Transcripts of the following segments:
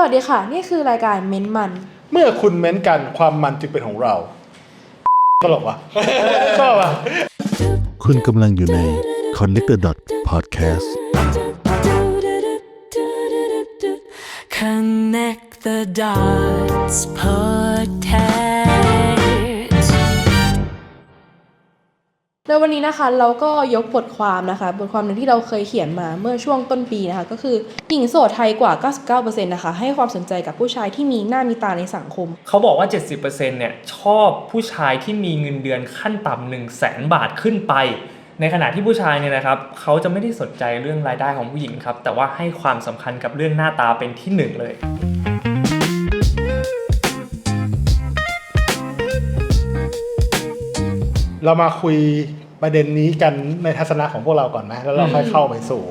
วัสดีค่ะ นี่คือรายการเม้นมัน เมื่อคุณเม้นกันความมันจึงเป็นของเราตลกวะชอบอะคุณกำลังอยู่ใน Connected Dot Podcast Connect the dots podcast ในวันนี้นะคะเราก็ยกบทความนะคะบทความหนึ่งที่เราเคยเขียนมาเมื่อช่วงต้นปีนะคะก็คือหญิงโสดไทยกว่า 99%นะคะให้ความสนใจกับผู้ชายที่มีหน้ามีตาในสังคม เขาบอกว่า 70%เนี่ยชอบผู้ชายที่มีเงินเดือนขั้นต่ำ1 0 0 0 0แสนบาทขึ้นไป ในขณะที่ผู้ชายเนี่ยนะครับเขาจะไม่ได้สนใจเรื่องรายได้ของผู้หญิงครับแต่ว่าให้ความสำคัญกับเรื่องหน้าตาเป็นที่หนึ่งเลย เรามาคุยประเด็นนี้กันในทัศนะของพวกเราก่อนไหมแล้วเราค่อยเข้าไปสู่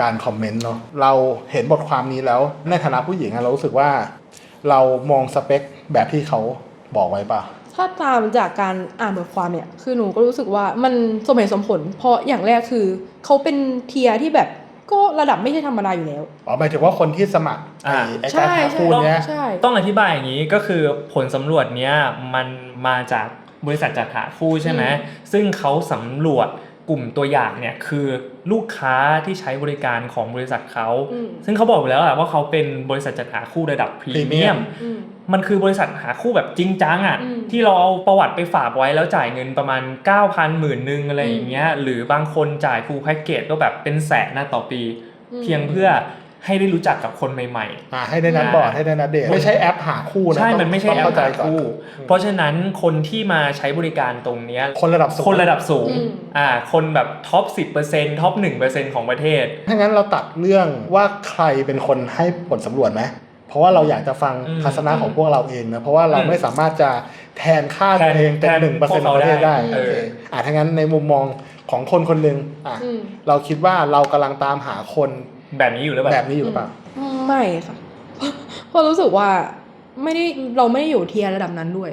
การคอมเมนต์เนาะเราเห็นบทความนี้แล้วในฐานะผู้หญิงอะเรารู้สึกว่า เรามองสเปคแบบที่เขาบอกไว้ป่ะถ้าตามจากการอ่านบทความเนี่ย คือหนูก็รู้สึกว่ามันสมเหตุสมผล เพราะอย่างแรกคือ เขาเป็นเทียร์ที่แบบก็ระดับไม่ใช่ธรรมดาอยู่แล้ว อ๋อหมายถึงว่าคนที่สมัครไอ้อ่าไอ้การหาคู่เนี้ย ใช่ ต้องอธิบายอย่างนี้ก็คือผลสำรวจเนี้ยมันมาจาก บริษัทจัดหาคู่ใช่ไหมซึ่งเขาสำรวจกลุ่มตัวอย่างเนี่ยคือลูกค้าที่ใช้บริการของบริษัทเขาอืมซึ่งเขาบอกอยู่แล้วอะว่าเขาเป็นบริษัทจัดหาคู่ระดับพรีเมียม Premium อืมมันคือบริษัทหาคู่แบบจริงจังอะอืมที่เราเอาประวัติไปฝากไว้แล้วจ่ายเงินประมาณ 9,000หมื่นนึงอะไรอย่างเงี้ยหรือบางคนจ่ายฟูลแพ็กเกจก็แบบเป็นแสนนะต่อปีอืมเพียงเพื่อ ให้ได้รู้จักกับคนใหม่อ่าให้ได้นัดบอร์ดให้ได้นัดเดทไม่ใช่แอปหาคู่ๆนะใช่ต้องมันไม่ใช่ต้องแอปเข้าใจหาก่อนคู่ เพราะฉะนั้นคนที่มาใช้บริการตรงเนี้ยคนระดับสูงคนระดับสูงอืมอ่า คนแบบท็อป 10%ท็อป 1%ของประเทศ ถ้างั้นเราตัดเรื่องว่าใครเป็นคนให้ผลสำรวจไหม เพราะว่าเราอยากจะฟังอืมทัศนะของพวกเราเองนะ เพราะว่าเราอืมไม่สามารถจะแทนค่าแทนตัวเองเป็นแทนหนึ่งเปอร์พเซ็วนกต์ของประเทศได้เขาได้โอเคเอออะถ้างั้นในมุมมองของคนคนหนึ่งอะอืมเราคิดว่าเรากำลังตามหาคน แบบนี้อยู่หรือเปล่าแบบนี้อยู่หรือเปล่าอืมไม่ค่ะ เพราะรู้สึกว่าไม่ได้เราไม่ได้อยู่เทียร์ระดับนั้นด้วย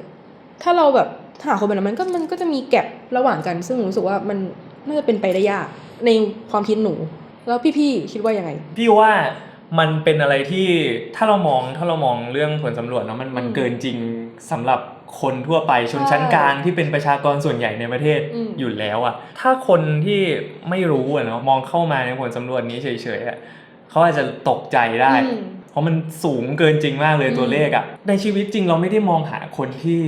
ถ้าเราแบบหาคนแบบนั้นมันก็มันก็จะมีแกลบระหว่างกัน ซึ่งหนูรู้สึกว่ามันน่าจะเป็นไปได้ยากในความคิดหนู แล้วพี่ๆคิดว่ายังไง พี่ว่า มันเป็นอะไรที่ถ้าเรามองถ้าเรามองเรื่องผลสำรวจเนาะมันมันอืมเกินจริงสำหรับคนทั่วไปชนชั้นใช่กลางที่เป็นประชากรส่วนใหญ่ในประเทศอืมอยู่แล้วอะถ้าคนที่ไม่รู้อะเนาะมองเข้ามาในผลสำรวจนี้เฉยๆอะเขาอาจจะตกใจได้อืมเพราะมันสูงเกินจริงมากเลยอืมตัวเลขอะในชีวิตจริงเราไม่ได้มองหาคนที่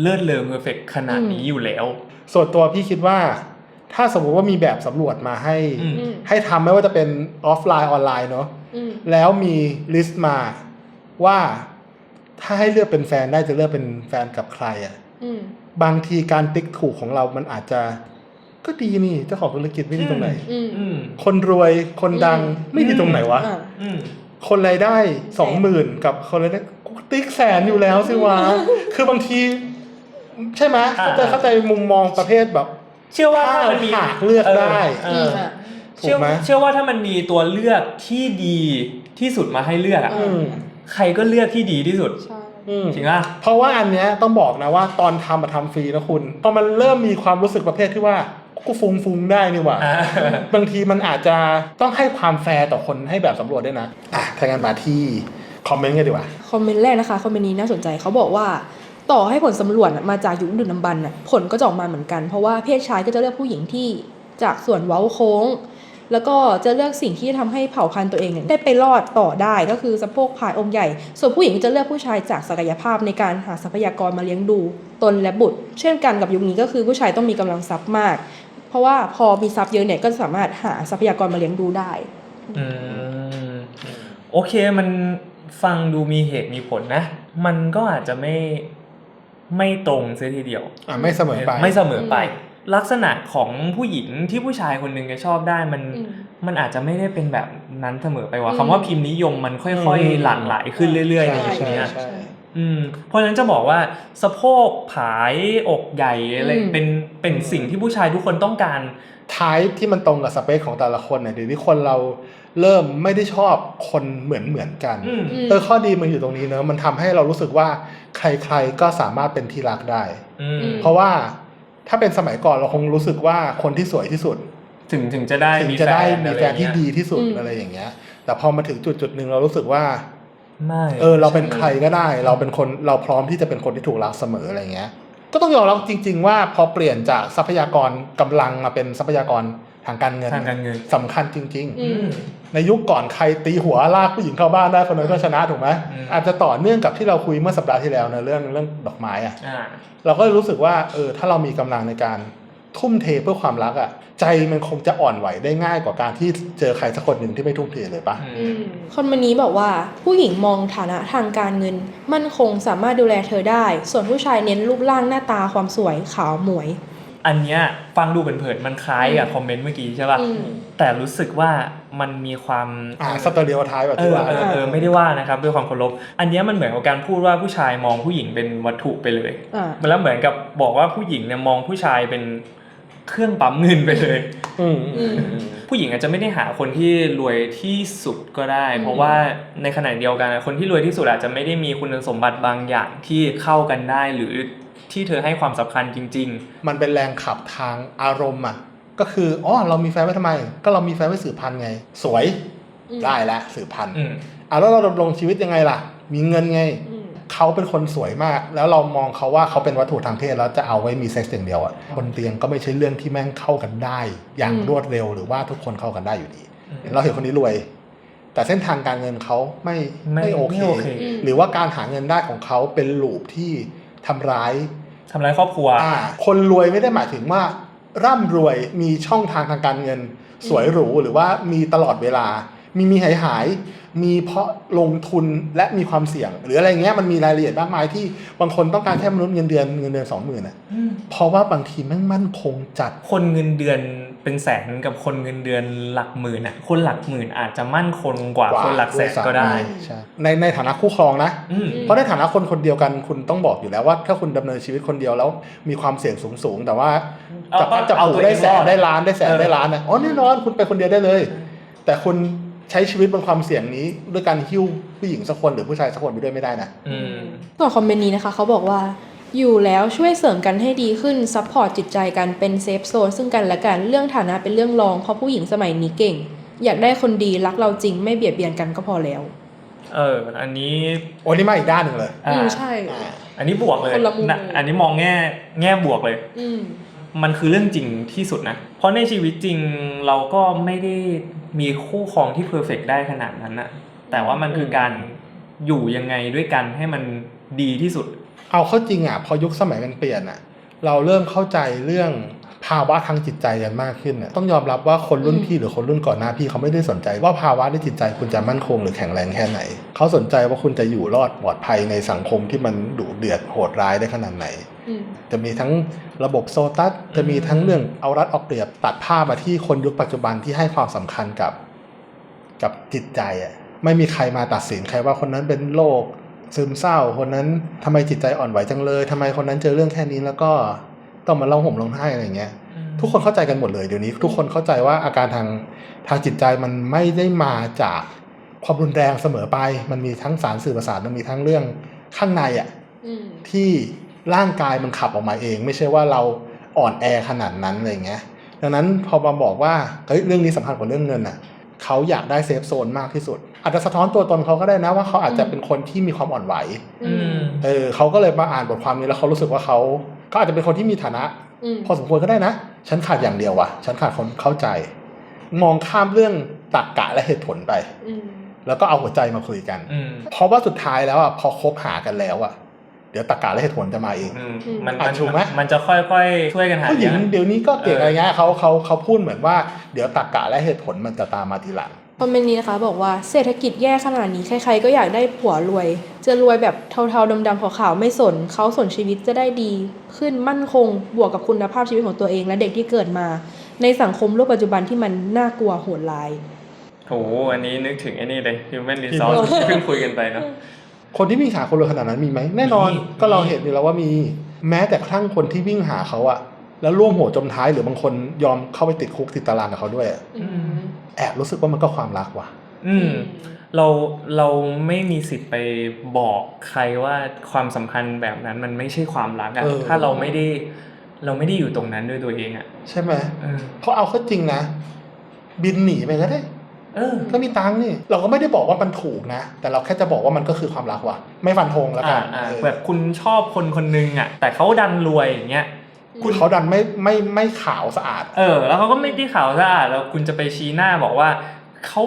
เลิศเลอเพอร์เฟกขนาดนี้อืมอยู่แล้ว ส่วนตัวพี่คิดว่า ถ้าสมมุติว่ามีแบบสำรวจมาให้ อืม อืมให้ทำไม่ว่าจะเป็นออฟไลน์ออนไลน์เนาะอืมแล้วมีลิสต์มาว่าถ้าให้เลือกเป็นแฟนได้จะเลือกเป็นแฟนกับใครอะ่ะอืมบางทีการติ๊กถูกของเรามันอาจจะ ก็ดีนี่เจ้าของธุรกิจไม่ดีตรงไหน อืม อืมคนรวยคนดังอืม ไม่ดีตรงไหนวะ อ่า อืม คนรายได้สองหมื่นกับคนรายได้กูติ๊กแสนอยู่แล้วสิวะ คือบางที ใช่ไหมอ่า เข้าใจเข้าใจมุมมองประเภทแบบ เชื่อว่าถ้ามันมีหากเลือกได้ เออือมเอออะถูเชื่กอไหม เชื่อว่าถ้ามันมีตัวเลือกที่ดีที่สุดมาให้เลือกอะอืม ใครก็เลือกที่ดีที่สุดใช่ อืม จริงป่ะ เพราะว่าอันเนี้ยต้องบอกนะว่าตอนทำมาทำฟรีนะคุณพอมันเริ่มมีความรู้สึกประเภทที่ว่ากูฟุงฟุงๆได้นี่หว่า อ่า บางทีมันอาจจะต้องให้ความแฟร์ต่อคนให้แบบสำรวจด้วยนะ อะถ้างั้นมาที่คอมเมนต์กันดีกว่า คอมเมนต์แรกนะคะ คอมเมนต์นี้น่าสนใจเขาบอกว่า ต่อให้ผลสำรวจมาจากยุคดึกดำบรรพ์น่ะผลก็จะออกมาเหมือนกัน เพราะว่าเพศชายก็จะเลือกผู้หญิงที่จากส่วนเว้าโค้ง แล้วก็จะเลือกสิ่งที่ทำให้เผ่าพันธุ์ตัวเองได้ไปรอดต่อได้ก็คือสะโพกพายองค์ใหญ่ ส่วนผู้หญิงก็จะเลือกผู้ชายจากศักยภาพในการหาทรัพยากรมาเลี้ยงดู ตนและบุตร เช่นกันกับยุคนี้ก็คือผู้ชายต้องมีกำลังทรัพย์มาก เพราะว่าพอมีทรัพย์เยอะเนี่ยก็สามารถหาทรัพยากรมาเลี้ยงดูได้อืมโอเคมันฟังดูมีเหตุมีผลนะ มันก็อาจจะไม่ ไม่ตรงเสียทีเดียว อะไม่เสมอไป ไม่เสมอไป ลักษณะของผู้หญิงที่ผู้ชายคนหนึ่งจะชอบได้มันอืมมันอาจจะไม่ได้เป็นแบบนั้นเสมอไปว่าอืมคำว่าพิมพ์นิยมมันค่อยๆ หลั่งไหลขึ้นเรื่อยๆในยุคใช่เนี้ยใช่อืมเพราะฉะนั้นจะบอกว่าสะโพกผายอกใหญ่อะไรอืมเป็นเป็นสิ่งที่ผู้ชายทุกคนต้องการท้ายที่มันตรงกับสเปคของแต่ละคนเนี่ยเดี๋ยวนี้คนเรา เริ่มไม่ได้ชอบคนเหมือนเหมือนๆกันอืมอืมเออข้อดีมันอยู่ตรงนี้เนอะมันทำให้เรารู้สึกว่าใครๆก็สามารถเป็นที่รักได้อืมอืมเพราะว่าถ้าเป็นสมัยก่อนเราคงรู้สึกว่าคนที่สวยที่สุด ถึงถึงจะได้ถึงมีจะได้แฟนมีอะไรแฟนที่เงี้ยดีที่สุดอืมอะไรอย่างเงี้ย แต่พอมาถึงจุดจุดๆหนึ่งเรารู้สึกว่าไม่เออ เราเป็นใครก็ได้ เราเป็นคนเราพร้อมที่จะเป็นคนที่ถูกรักเสมออะไรเงี้ย ก็ต้องยอมรับจริง ๆ ว่าพอเปลี่ยนจากทรัพยากรกำลังมาเป็นทรัพยากร ทางการเงินทางการเงินสำคัญจริงอืมๆในยุคก่อนใครตีหัวลากผู้หญิงเข้าบ้านได้คนนั้นก็ชนะถูกไหมอืมอาจจะต่อเนื่องกับที่เราคุยเมื่อสัปดาห์ที่แล้วนะเรื่องเรื่องดอกไม้อะอ่าเราก็รู้สึกว่าเออถ้าเรามีกำลังในการทุ่มเทเพื่อความรักอะใจมันคงจะอ่อนไหวได้ง่ายกว่าการที่เจอใครสักคนหนึ่งที่ไม่ทุ่มเทเลยปะอืมคนวันนี้บอกว่าผู้หญิงมองฐานะทางการเงิน มั่นคงสามารถดูแลเธอได้ ส่วนผู้ชายเน้นรูปร่างหน้าตาความสวยขาวหมวย อันเนี้ยฟังดูเผินๆมันคล้ายกับคอมเมนต์เมื่อกี้ใช่ป่ะ อืม แต่รู้สึกว่ามันมีความอ่าสเตอริโอไทป์แบบเอที่อว่า เออเออไม่ได้ว่านะครับด้วยความเคารพอันเนี้ยมันเหมือนกับการพูดว่าผู้ชายมองผู้หญิงเป็นวัตถุไปเลย อ่ามันแล้วเหมือนกับบอกว่าผู้หญิงเนี่ยมองผู้ชายเป็นเครื่องปั๊มเงินไปเลย อืมอืม ผู้หญิงอาจจะไม่ได้หาคนที่รวยที่สุดก็ได้อืมเพราะว่าในขณะเดียวกันคนที่รวยที่สุดอาจจะไม่ได้มีคุณสมบัติบางอย่างที่เข้ากันได้หรือ ที่เธอให้ความสำคัญจริงมันเป็นแรงขับทางอารมณ์อะ ก็คืออ๋อเรามีแฟนไว้ทำไม ก็เรามีแฟนไว้สืบพันธุ์ไง สวยอืมได้แล้วสืบพันธุ์ๆอืมอะแล้วเราดำรงชีวิตยังไงล่ะ มีเงินไงอืมเขาเป็นคนสวยมาก แล้วเรามองเขาว่าเขาเป็นวัตถุทางเพศแล้วจะเอาไว้มีเซ็กซ์อย่างเดียวอะบนเตียงก็ไม่ใช่เรื่องที่แม่งเข้ากันได้ อย่างอืมรวดเร็วหรือว่าทุกคนเข้ากันได้อยู่ดีอืมเราเห็นคนนี้รวย แต่เส้นทางการเงินเขาไม่ไม่ไม่โอเคไม่โอเคอืมหรือว่าการหาเงินได้ของเขาเป็นลูปที่ทำร้าย ทำร้ายครอบครัว อ่าคนรวยไม่ได้หมายถึงว่า ร่ำรวยมีช่องทางทางการเงิน สวยหรูหรือว่ามีตลอดเวลา มีมีหายหาย มีเพราะลงทุนและมีความเสี่ยง หรืออะไรเงี้ยมันมีรายละเอียดมากมายที่บางคนต้องการแค่มนุษย์เงินเดือนเงินเดือนสองหมื่นอะเพราะว่าบางทีแม่งมั่นคงจัดคนเงินเดือนเป็นแสนกับคนเงินเดือนหลักหมื่นอะคนหลักหมื่นอาจจะมั่นคงกว่ากว่าคนหลักแสนก็ได้ใช่ในในฐานะคู่ครองนะอืมเพราะในฐานะคนคนเดียวกันคุณต้องบอกอยู่แล้วว่า ถ้าคุณดำเนินชีวิตคนเดียวแล้วมีความเสี่ยงสูงสูงๆแต่ว่าเอาจับพัดจับเอาผูตัวเองได้แสรนอดได้ล้านได้แสนเออได้ล้านนะอ๋อแน่นอนคุณไปคนเดียวได้เลย แต่คุณ ใช้ชีวิตบนความเสี่ยงนี้ ด้วยการหิ้วผู้หญิงสักคนหรือผู้ชายสักคนไปด้วยไม่ได้นะ อืมส่วนคอมเมนต์นี้นะคะเขาบอกว่า อยู่แล้วช่วยเสริมกันให้ดีขึ้นซัพพอร์ตจิตใจกันเป็นเซฟโซนซึ่งกันและกันเรื่องฐานะเป็นเรื่องรองเพราะผู้หญิงสมัยนี้เก่ง อยากได้คนดีรักเราจริงไม่เบียดเบียนกันก็พอแล้วเออ อันนี้โอ้นี่มาอีกด้านหนึ่งเลย อ่าอืมใช่อ่าอันนี้บวกเลยคนละมุมนะอันนี้มองแง่แง่บวกเลย อืม มันคือเรื่องจริงที่สุดนะ เพราะในชีวิตจริงเราก็ไม่ได้มีคู่ครองที่เพอร์เฟกได้ขนาดนั้นนะแต่ว่ามันคือการอยู่ยังไงด้วยกันให้มันดีที่สุด เอาเข้าจริงอะพอยุคสมัยมันเปลี่ยนอะ เราเริ่มเข้าใจเรื่อง ภาวะทางจิตใจกันมากขึ้นอะต้องยอมรับว่าคนรุ่นอืมพี่หรือคนรุ่นก่อนหน้าพี่เขาไม่ได้สนใจ ว่าภาวะในจิตใจคุณจะมั่นคงหรือแข็งแรงแค่ไหน เขาสนใจว่าคุณจะอยู่รอดปลอดภัยในสังคมที่มันดุเดือดโหดร้ายได้ขนาดไหนอืมจะมีทั้งระบบโซตัสจะมีทั้งเรื่องเอารัดเอาเปรียบตัดผ้าพมาที่คนยุคปัจจุบันที่ให้ความสำคัญกับ กับจิตใจอะไม่มีใครมาตัดสินใครว่าคนนั้นเป็นโรคซึมเศร้า คนนั้นทำไมจิตใจอ่อนไหวจังเลยทำไมคนนั้นเจอเรื่องแค่นี้แล้วก็ ต้องมาเล่าห่มร้องไห้อะไรอย่างเงี้ยทุกคนเข้าใจกันหมดเลยเดี๋ยวนี้ ทุกคนเข้าใจว่าอาการทางทางจิตใจมันไม่ได้มาจากความรุนแรงเสมอไป มันมีทั้งสารสื่อประสาทมันมีทั้งเรื่องข้างในอะอืมที่ร่างกายมันขับออกมาเอง ไม่ใช่ว่าเราอ่อนแอขนาดนั้นอะไรเงี้ยดังนั้นพอมาบอกว่าเฮ้ยเรื่องนี้สำคัญกว่าเรื่องเงินอะเขาอยากได้เซฟโซนมากที่สุด อาจจะสะท้อนตัวตนเขาก็ได้นะว่าเขาอาจจะเป็นคนที่มีความอ่อนไหวอืมเออเขาก็เลยมาอ่านบทความนี้แล้วเขารู้สึกว่าเขา เขาอาจจะเป็นคนที่มีฐานะอืมพอสมควรก็ได้นะ ฉันขาดอย่างเดียวว่ะ ฉันขาดคนเข้าใจ มองข้ามเรื่องตรรกกะและเหตุผลไปอืมแล้วก็เอาหัวใจมาคุยกันอืมเพราะว่าสุดท้ายแล้วอะพอคบหากันแล้วอะ เดี๋ยวตรรกะและเหตุผลจะมาเองอืมอืมมันอะมันถูกไหมมันจะค่อยๆช่วยกันหาผู้หญิงเลี้ยงเดี๋ยวนี้ก็เก่งเออออะไรเงี้ยเขาเขาเขาพูดเหมือนว่าเดี๋ยวตรรกะและเหตุผลมันจะตามมาทีหลัง คอมเมนต์นี้นะคะบอกว่าเศรษฐกิจแย่ขนาดนี้ใครๆก็อยากได้ผัวรวย จะรวยแบบเทาๆดำๆขาวๆไม่สนเขาสนชีวิตจะได้ดี ขึ้นมั่นคงบวกกับคุณภาพชีวิตของตัวเองและเด็กที่เกิดมา ในสังคมโลกปัจจุบันที่มันน่ากลัวโหดร้ายโหอันนี้นึกถึงไอ้นี่เลย human resource ที่เพิ่งคุยกันไปเนอะคนที่วิ่งหาคนรวยขนาดนั้นมีไหมแน่นอนมีก็เราเห็นอยู่แล้วว่ามี แม้แต่กระทั่งคนที่วิ่งหาเขาอะ แล้วร่วมหัวจมท้ายหรือบางคนยอมเข้าไปติดคุกติดตารางกับเขาด้วยอะอืมแอบรู้สึกว่ามันก็ความรักว่ะ อืมเราเราไม่มีสิทธิ์ไปบอกใครว่าความสัมพันธ์แบบนั้นมันไม่ใช่ความรักอะเออถ้าเราไม่ได้เราไม่ได้อยู่ตรงนั้นด้วยตัวเองอะใช่ไหมเออเพราะเอาเข้าจริงนะ บินหนีไปก็ได้เออก็มีตังค์นี่ เราก็ไม่ได้บอกว่ามันถูกนะ แต่เราแค่จะบอกว่ามันก็คือความรักว่ะ ไม่ฟันธงแล้วกัอ่านอ่าเออแบบคุณชอบคนคนหนึงอะ แต่เขาดันรวยอย่างเงี้ย คุณเขาดันไม่ไม่ไม่ขาวสะอาด เออ แล้วเขาก็ไม่ได้ข่าวสะอาดแล้วคุณจะไปชี้หน้าบอกว่าเขา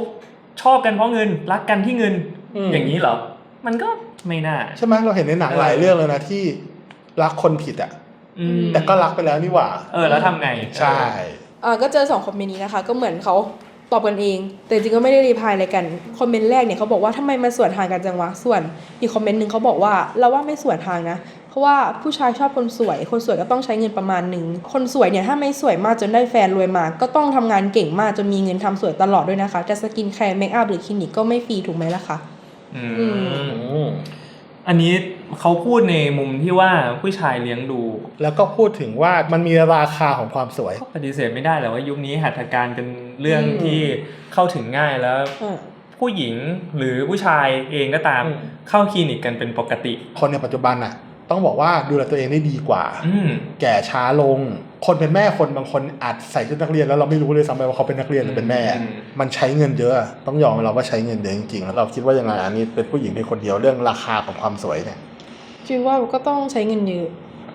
ชอบกันเพราะเงินรักกันที่เงินอืมอย่างนี้เหรอ มันก็ไม่น่า ใช่ไหมเราเห็นในหนังเออหลายเรื่องเลยนะที่รักคนผิดอะอืมแต่ก็รักไปแล้วนี่หว่า เออ แล้วทำไง ใช่อ่าก็เจอสองคอมเมนต์นี้นะคะ ก็เหมือนเขาตอบกันเอง แต่จริงๆก็ไม่ได้รีพลายอะไรกัน คอมเมนต์แรกเนี่ยเขาบอกว่าทำไมมันสวนทางกันจังวะ ส่วนอีกคอมเมนต์หนึ่งเขาบอกว่าเราว่าไม่สวนทางนะเพ ราะว่าผู้ชายชอบคนสวย คนสวยก็ต้องใช้เงินประมาณหนึ่ง คนสวยเนี่ยถ้าไม่สวยมากจนได้แฟนรวยมาก็ต้องทำงานเก่งมากจนมีเงินทำสวยตลอดด้วยนะคะ จะสกินแคร์เมคอัพหรือคลินิกก็ไม่ฟรีถูกไหมล่ะคะอือืมอันนี้เขาพูดในมุมที่ว่าผู้ชายเลี้ยงดู แล้วก็พูดถึงว่ามันมีราคาของความสวยก็ปฏิเสธไม่ได้แหละว่ายุคนี้หัตถการเป็นเรื่องอืมที่เข้าถึงง่ายแล้วอ่าผู้หญิงหรือผู้ชายเองก็ตามอืมเข้าคลินิกกันเป็นปกติ คนในปัจจุบันน่ะ ต้องบอกว่าดูแลตัวเองได้ดีกว่าอืมแก่ช้าลง คนเป็นแม่คนบางคนอาจใส่ชุดนักเรียนแล้วเราไม่รู้เลยซ้ำไปว่าเขาเป็นนักเรียนหรือเป็นแม่อืมมันใช้เงินเยอะ ต้องยอมเราว่าใช้เงินเยอะจริงๆแล้วเราคิดว่ายังไงอันนี้เป็นผู้หญิงในคนเดียวเรื่องราคาของความสวยเนี่ยคิดว่าก็ต้องใช้เงินเยอะ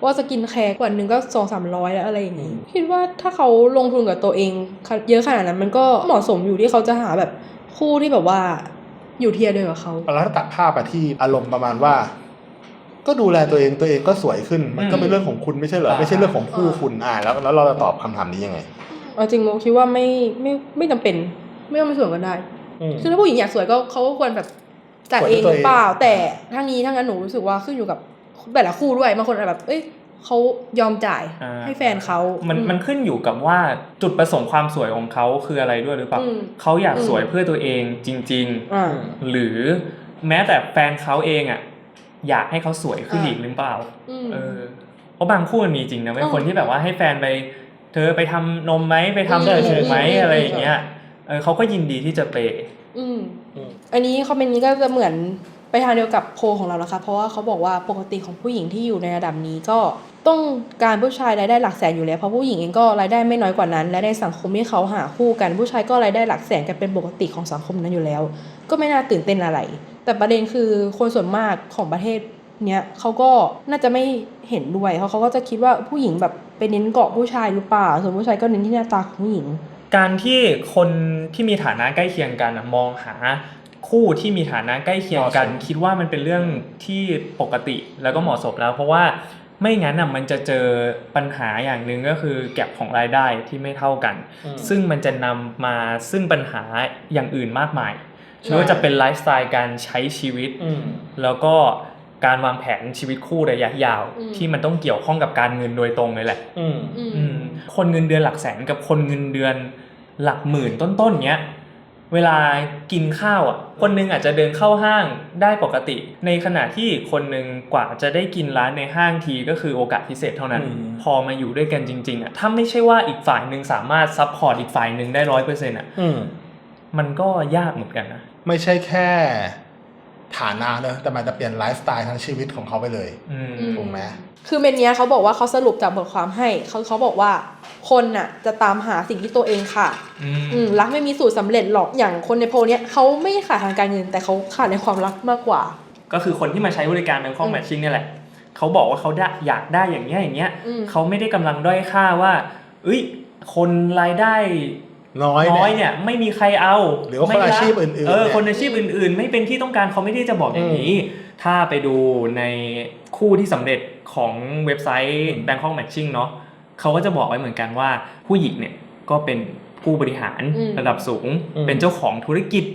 ว่าสกินแคร์กว่าหนึ่งก็สองสามร้อยแล้วอะไรอย่างนี้คิดว่าถ้าเขาลงทุนกับตัวเอง เยอะขนาดนั้นมันก็เหมาะสมอยู่ที่เขาจะหาแบบคู่ที่แบบว่าอยู่เทียร์เดียวกับเขาแล้วถ้าตัดภาพไปที่อารมณ์ประมาณว่า ก็ดูแลตัวเองตัวเองก็สวยขึ้น มันก็เป็นเรื่องของคุณไม่ใช่เหรออ่าไม่ใช่เรื่องของคู่คุณอ่าแล้วแล้วเราจะตอบคำถามนี้ยังไงเอาจริงโมคิดว่าไม่ไม่ไม่จำเป็น ไม่ต้องไปสวยกันได้อืมคือถ้าผู้หญิงอยากสวยก็เขาก็ควรแบบจ่ายสวยเอด้วยงตัวหรือเปล่าเองแต่ทั้งนี้ทั้งนั้นหนูรู้สึกว่าขึ้นอยู่กับแต่ละคู่ด้วยบางคนอาจแบบ เอ้ยเขายอมจ่ายอ่าให้แฟนเขา มันอืมันขึ้นอยู่กับว่าจุดประสงค์ความสวยของเขาคืออะไรด้วยหรือเปล่าอืมเขาอยากอืมสวยเพื่อตัวเองจริงอ่าๆหรือแม้แต่แฟนเขาเองอะ อยากให้เขาสวยขึ้นอ่าอีกหรือเปล่าอืมเออเพราะบางคู่มันมีจริงนะเป็นอืมคนที่แบบว่าให้แฟนไป เธอไปทำนมไหมไปทำใช่จมูกไหมใช่ใช่อะไรอย่างเงี้ยเออเขาก็ยินดีที่จะเปย์อืมอืมอันนี้คอมเมนต์นี้ก็จะเหมือนไปทางเดียวกับโพลของเราแล้วค่ะเพราะว่าเขาบอกว่าปกติของผู้หญิงที่อยู่ในระดับนี้ก็ ต้องการผู้ชายรายได้หลักแสนอยู่แล้วเพราะผู้หญิงเองก็รายได้ไม่น้อยกว่านั้น และในสังคมที่เขาหาคู่กันผู้ชายก็รายได้หลักแสนกันเป็นปกติของสังคมนั้นอยู่แล้ว ก็ไม่น่าตื่นเต้นอะไร แต่ประเด็นคือคนส่วนมากของประเทศเนี้ยเขาก็น่าจะไม่เห็นด้วยเพราะเขาก็จะคิดว่าผู้หญิงแบบไปเน้นเกาะผู้ชายหรือเปล่าส่วนผู้ชายก็เน้นที่หน้าตาของผู้หญิง การที่คนที่มีฐานะใกล้เคียงกันอะมองหาคู่ที่มีฐานะใกล้เคียงกันเหมาะสมคิดว่ามันเป็นเรื่องที่ปกติแล้วก็เหมาะสมแล้ว เพราะว่า ไม่งั้นอะมันจะเจอปัญหาอย่างหนึ่งก็คือแก็บของรายได้ที่ไม่เท่ากัน ซึ่งมันจะนำมาซึ่งปัญหาอย่างอื่นมากมายใช่ไม่ว่าจะเป็นไลฟ์สไตล์การใช้ชีวิตอืมแล้วก็การวางแผนชีวิตคู่ระยะยาวอืมที่มันต้องเกี่ยวข้องกับการเงินโดยตรงเลยแหละอืมอืมอืมคนเงินเดือนหลักแสนกับคนเงินเดือนหลักหมื่นต้นๆเนี้ย เวลากินข้าวอะ คนหนึงอาจจะเดินเข้าห้างได้ปกติ ในขณะที่คนหนึ่งกว่าจะได้กินร้านในห้างทีก็คือโอกาสพิเศษเท่านั้นอืมพอมาอยู่ด้วยกันจริงๆอะถ้าไม่ใช่ว่าอีกฝ่ายหนึ่งสามารถซัพพอร์ตอีกฝ่ายหนึ่งได้ร้อยเปอร์เซ็นต์อะอืมมันก็ยากเหมือนกันนะไม่ใช่แค่ฐานะเนอะแต่มันจะเปลี่ยนไลฟ์สไตล์ทั้งชีวิตของเขาไปเลยอืมอืมถูกไหม คือเมนเนี้ยเขาบอกว่าเขาสรุปจากบทความให้เขาเขาบอกว่าคนน่ะ จะตามหาสิ่งที่ตัวเองค่ะ อืมอืมรักไม่มีสูตรสำเร็จหรอกอย่างคนในโพลเนี้ยเขาไม่ขาดทางการเงินแต่เขาขาดในความรักมากกว่า ก็คือคนที่มาใช้บริการเป็นข้ออืมแมทชิ่งเนี่ยแหละเขาบอกว่าเขาได้อยากได้อย่างเงี้ยอย่างเงี้ยอืมเขาไม่ได้กำลังด้อยค่าว่าเอ้ย คนรายได้น้อยน้อยเนี่ยเนี่ยไม่มีใครเอาหรือว่าคนไม่รักอาชีพอื่นๆเออเนี่ยคนอาชีพอื่นๆ ไม่เป็นที่ต้องการเขาไม่ได้จะบอกอย่างนี้ ถ้าไปดูในคู่ที่สำเร็จของเว็บไซต์ Bangkok Matching เนาะเขาก็จะบอกไว้เหมือนกันว่าผู้หญิงเนี่ยก็เป็นผู้บริหารอืมระดับสูงอืมเป็นเจ้าของธุรกิจ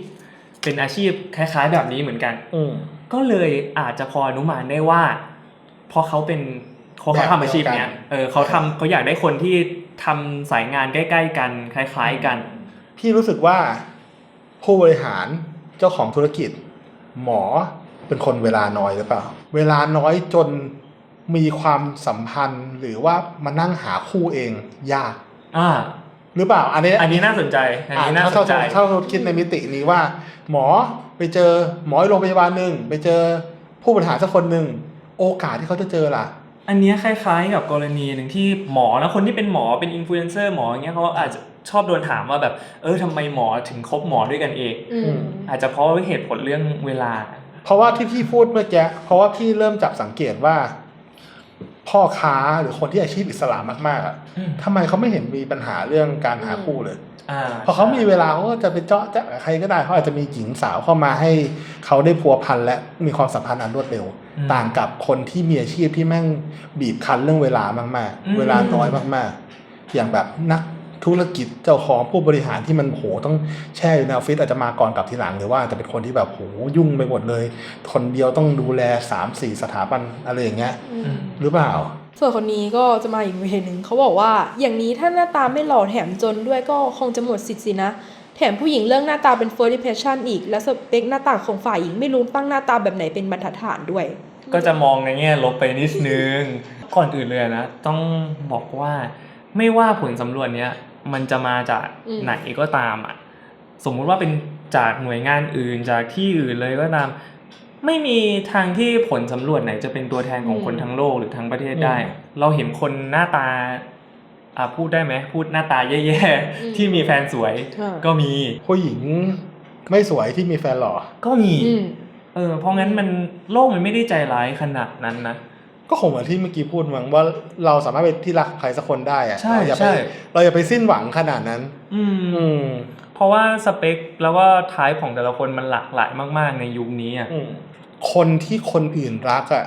เป็นอาชีพคล้าย ๆ แบบนี้เหมือนกันอืมก็เลยอาจจะพออนุมานได้ว่าเพราะเขาเป็นเขาเขาทำอาชีพเนี้ยแบบเดียวกันเออเขาทำเขาอยากได้คนที่ทำสายงานใกล้ ๆ กันคล้าย ๆกัน พี่รู้สึกว่าผู้บริหารเจ้าของธุรกิจ หมอ เป็นคนเวลาน้อยหรือเปล่า เวลาน้อยจนมีความสัมพันธ์หรือว่ามานั่งหาคู่เองยาก อ่า หรือเปล่า อันนี้อันนี้น่าสนใจ อันนี้น่าสนใจถ้าถ้าเราคิดในมิตินี้ว่า หมอไปเจอหมอโรงพยาบาลหนึ่งไปเจอผู้บริหารสักคนหนึ่งโอกาสที่เขาจะเจอล่ะ อันเนี้ยคล้ายๆกับกรณีหนึ่งที่หมอนะคนที่เป็นหมอเป็นอินฟลูเอนเซอร์หมออย่างเงี้ยเขาอาจจะชอบโดนถามว่าแบบ เออทำไมหมอถึงคบหมอด้วยกันเองอืมอาจจะเพราะเหตุผลเรื่องเวลา เพราะว่าที่พี่พูดเมื่อกี้เพราะว่าพี่เริ่มจับสังเกตว่า พ่อค้าหรือคนที่อาชีพอิสระมากๆอะอืมทำไมเขาไม่เห็นมีปัญหาเรื่องการหาคู่เลย อ่าพอเขามีเวลาเขาก็จะไปเจาะจะกับใครก็ได้เขาอาจจะมีหญิงสาวเข้ามาให้เขาได้พัวพันและมีความสัมพันธ์อันรวดเร็วต่างกับคนที่มีอาชีพที่แม่งบีบคั้นเรื่องเวลามากๆเวลาน้อยมากๆ อย่างแบบนัก ธุรกิจเจ้าของผู้บริหารที่มันโหต้องแช่อยู่ในออฟฟิศอาจจะมาก่อนกลับทีหลังหรือว่าอาจจะเป็นคนที่แบบโหยุ่งไปหมดเลย คนเดียวต้องดูแลสามสี่สถาบันอะไรอย่างเงี้ยอืมหรือเปล่า ส่วนคนนี้ก็จะมาอีกเวย์หนึ่งเขาบอกว่า อย่างนี้ถ้าหน้าตาไม่หล่อแถมจนด้วยก็คงจะหมดสิทธิ์สินะแถมผู้หญิงเรื่องหน้าตาเป็น first impression อีก และสเปคหน้าตาของฝ่ายหญิงไม่รู้ตั้งหน้าตาแบบไหนเป็นบรรทัดฐานด้วย ก็จะมองในแง่ลบไปนิดนึง ก่อนอื่นเลยนะ ต้องบอกว่า ไม่ว่าผลสำรวจเนี้ยมันจะมาจากอืมไหนก็ตามอะสมมุติว่าเป็นจากหน่วยงานอื่นจากที่อื่นเลยก็ตาม ไม่มีทางที่ผลสำรวจไหนจะเป็นตัวแทนของคนทั้งโลกหรือทั้งประเทศได้อืมเราเห็นคนหน้าตาอะพูดได้ไหมพูดหน้าตาแย่อืมๆที่มีแฟนสวยอ่าก็มีผู้หญิงไม่สวยที่มีแฟนหล่อก็มีอืมเออเพราะงั้นมันโลกมันไม่ได้ใจร้ายขนาดนั้นนะ ก็คงเหมือนที่เมื่อกี้พูดมั้งว่าเราสามารถเป็นที่รักใครสักคนได้อะใช่เราอย่าไปใช่ เราอย่าไปสิ้นหวังขนาดนั้น อืมอืมเพราะว่าสเปคแล้วก็ทายของแต่ละคนมันหลากหลายมาก ๆ ในยุคนี้อะ อืมคนที่คนอื่นรักอะ่ะ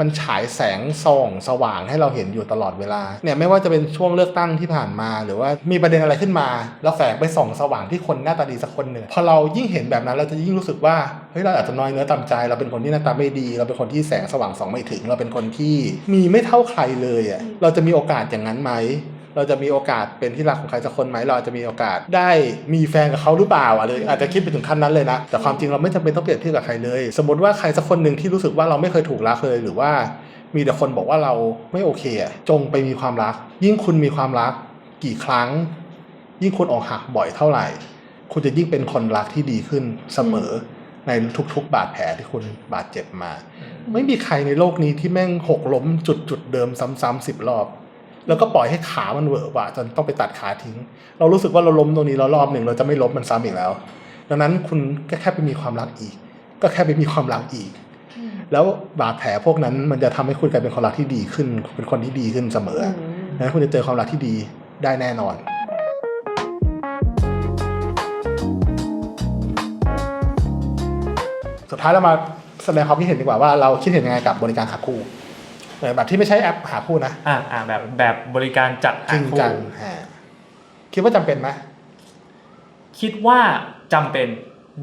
มันฉายแสงส่องสว่างให้เราเห็นอยู่ตลอดเวลาเนี่ยไม่ว่าจะเป็นช่วงเลือกตั้งที่ผ่านมา หรือว่ามีประเด็นอะไรขึ้นมา แล้วแสงไปส่องสว่างที่คนหน้าตาดีสักคนหนึ่งพอเรายิ่งเห็นแบบนั้นเราจะยิ่งรู้สึกว่าเฮ้ยเราอาจจะน้อยเนื้อต่ำใจ เราเป็นคนที่หน้าตาไม่ดี เราเป็นคนที่แสงสว่างส่องไม่ถึง เราเป็นคนที่มีไม่เท่าใครเลยอะ่ะเราจะมีโอกาสอย่างนั้นไหม เราจะมีโอกาสเป็นที่รักของใครสักคนไหมเราอาจจะมีโอกาสได้มีแฟนกับเขาหรือเปล่าอะไรอาจจะคิดไปถึงขั้นนั้นเลยนะ แต่ความจริงเราไม่จำเป็นต้องเปรียบเทียบกับใครเลย สมมติว่าใครสักคนหนึ่งที่รู้สึกว่าเราไม่เคยถูกรักเลยหรือว่ามีแต่คนบอกว่าเราไม่โอเคอะจงไปมีความรัก ยิ่งคุณมีความรักกี่ครั้ง ยิ่งคุณออกหักบ่อยเท่าไหร่ คุณจะยิ่งเป็นคนรักที่ดีขึ้นเสมอในทุกๆ บาดแผลที่คุณบาดเจ็บมา ไม่มีใครในโลกนี้ที่แม่งหกล้มจุดจุดๆเดิมซ้ำๆสิบรอบ แล้วก็ปล่อยให้ขามันเหวอะหวะจนต้องไปตัดขาทิ้ง เรารู้สึกว่าเราล้มตรงนี้แล้วรอบหนึ่งเราจะไม่ล้มมันซ้ำอีกแล้ว ดังนั้นคุณก็แค่ไปมีความรักอีก ก็แค่ไปมีความรักอีก แล้วบาดแผลพวกนั้นมันจะทำให้คุณกลายเป็นคนรักที่ดีขึ้น เป็นคนที่ดีขึ้นเสมออดังนั้นคุณจะเจอความรักที่ดีได้แน่นอนสุดท้ายเรามาแสดงความคิดเห็นดีกว่าว่าเราคิดเห็นยังไงกับบริการหาคู่ แบบที่ไม่ใช่แอปหาคู่นะอ่าอ่าแบบแบบบริการจัดจหาริงคู่จังฮะคิดว่าจำเป็นไหมคิดว่าจำเป็น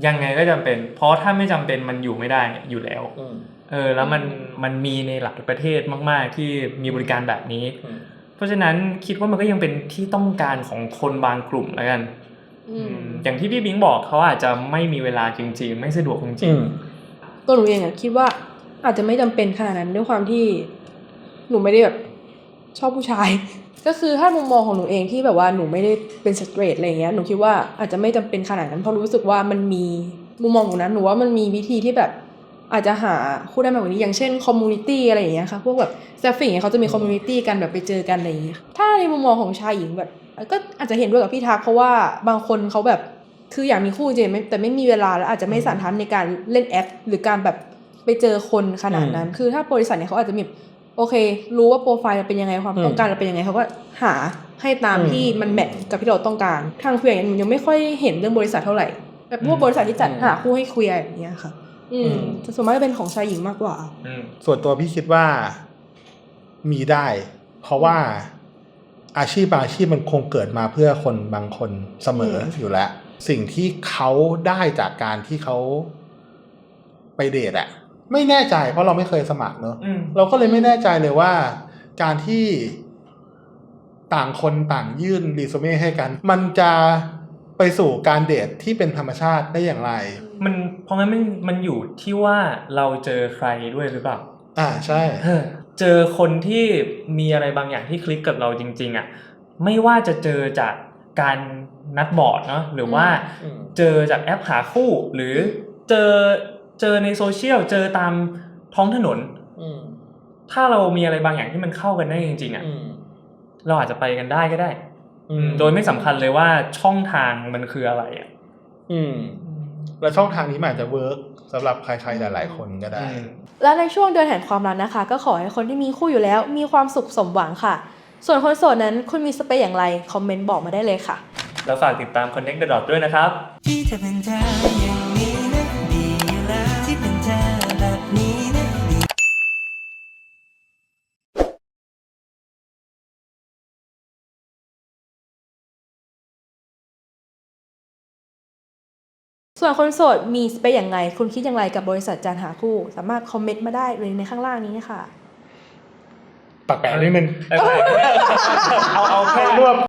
ยังไงก็จำเป็น เพราะถ้าไม่จำเป็นมันอยู่ไม่ได้อยู่แล้ว เออแล้วมันมันมีในหลายประเทศมาก ๆ ที่มีบริการแบบนี้ เพราะฉะนั้นคิดว่ามันก็ยังเป็นที่ต้องการของคนบางกลุ่มแล้วกัน อืมอย่างที่พี่บิงบอกเขาอาจจะไม่มีเวลาจริง ๆ ไม่สะดวกจริง ตัวหนูเองอะคิดว่า อาจจะไม่จำเป็นขนาดนั้นด้วยความที่หนูไม่ได้แบบชอบผู้ชาย ก็คือถ้ามุมมองของหนูเองที่แบบว่าหนูไม่ได้เป็นสเตรทอะไรเงี้ยหนูคิดว่าอาจจะไม่จำเป็นขนาดนั้นเพราะรู้สึกว่ามันมีมุมมองของนั้นหนูว่ามันมีวิธีที่แบบอาจจะหาคู่ได้มากกว่านี้อย่างเช่นคอมมูนิตี้อะไรอย่างเงี้ยค่ะพวกแบบแซฟฟิงเขาจะมีคอมมูนิตี้กันแบบไปเจอกันอะไรอย่างเงี้ยถ้าในมุมมองของชายหญิงแบบก็อาจจะเห็นด้วยกับพี่ทักเพราะว่าบางคนเขาแบบคืออยากมีคู่จริงแต่ไม่มีเวลาแล้วอาจจะไม่สันทัดในการเล่นแอปหรือการแบบ ไปเจอคนขนาดนั้น คือถ้าบริษัทเนี่ยเขาอาจจะมีโอเค รู้ว่าโปรไฟล์เราเป็นยังไงความอืมต้องการเราเป็นยังไงเขาก็หาให้ตามอืมที่มันแมทกับที่เราต้องการ ทางคุยอย่างนี้ยังไม่ค่อยเห็นเรื่องบริษัทเท่าไหร่แบบพวกบริษัทที่จัดหาคู่ให้คุยอย่างเงี้ยค่ะ อืมแต่ส่วนมากจะเป็นของชายหญิงมากกว่าๆอืมส่วนตัวพี่คิดว่ามีได้ เพราะว่าอาชีพบางอาชีพมันคงเกิดมาเพื่อคนบางคนเสมออืมอยู่แล้ว สิ่งที่เขาได้จากการที่เขาไปเดทอะ ไม่แน่ใจ เพราะเราไม่เคยสมัครเนอะอืมเราก็เลยไม่แน่ใจเลยว่า การที่ต่างคนต่างยื่นรีสูเม่ให้กัน มันจะไปสู่การเดทที่เป็นธรรมชาติได้อย่างไร มันเพราะงั้นมันมันอยู่ที่ว่าเราเจอใครด้วยหรือเปล่า อ่าใช่ เออเจอคนที่มีอะไรบางอย่างที่คลิกกับเราจริง ๆอะไม่ว่าจะเจอจากการนัดบอร์ดเนาะหรือว่าอืม เจอจากแอปหาคู่ หรือเจอ เจอในโซเชียลเจอตามท้องถนนอืมถ้าเรามีอะไรบางอย่างที่มันเข้ากันได้จริง ๆอะอืมเราอาจจะไปกันได้ก็ได้ อืมโดยไม่สำคัญเลยว่าช่องทางมันคืออะไรอะอืม แล้วช่องทางนี้มันอาจจะเวิร์กสำหรับใครๆหลายๆคนก็ได้อืมและในช่วงเดือนแห่งความรักนะคะ ก็ขอให้คนที่มีคู่อยู่แล้ว มีความสุขสมหวังค่ะ ส่วนคนโสดนั้นคุณมีสเปคอย่างไร คอมเมนต์บอกมาได้เลยค่ะ แล้วฝากติดตาม Connect the Dot ด้วยนะครับที่เธอเป็นเธอ ส่วนคนโสดมีสเปคอย่างไรคุณคิดอย่างไรกับบริษัทจานหาคู่ สามารถคอมเมนต์มาได้เลยในข้างล่างนี้ค่ะ ปากแปะนิดนึง เอาเอาแค่รวบ